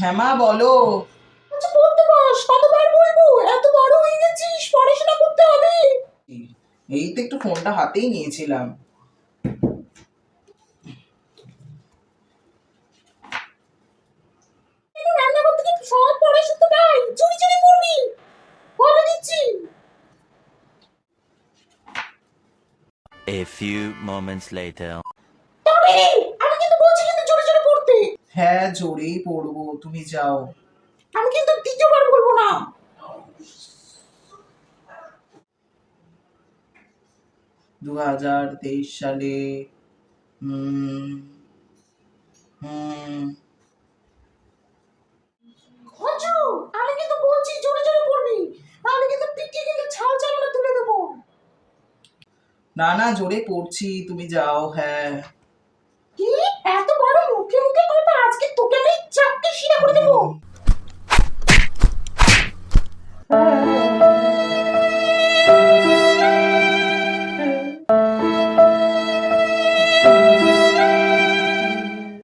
হ্যাঁ মা বলো। আচ্ছা পড়তে বস কতবার বলব? এত বড় হয়ে গেছিস পড়াশোনা করতে হবে। এই তো একটু ফোনটা হাতেই নিয়েছিলাম। A few moments later. তবে রে আমি কিন্তু বলছি কিন্তু চুরি চুরি পড়তে হ্যাঁ জোরেই পড়ব তুমি যাও। আমি কিন্তু দ্বিতীয়বার বলব না। দু হাজার তেইশ সালে হুম হুম। আমি কিন্তু বলছি জোরে জোরে পড়বি তাহলে কিন্তু কিন্তু ছাল চালানো তুলে দেবো। না না জোরে পড়ছি তুমি যাও হ্যাঁ।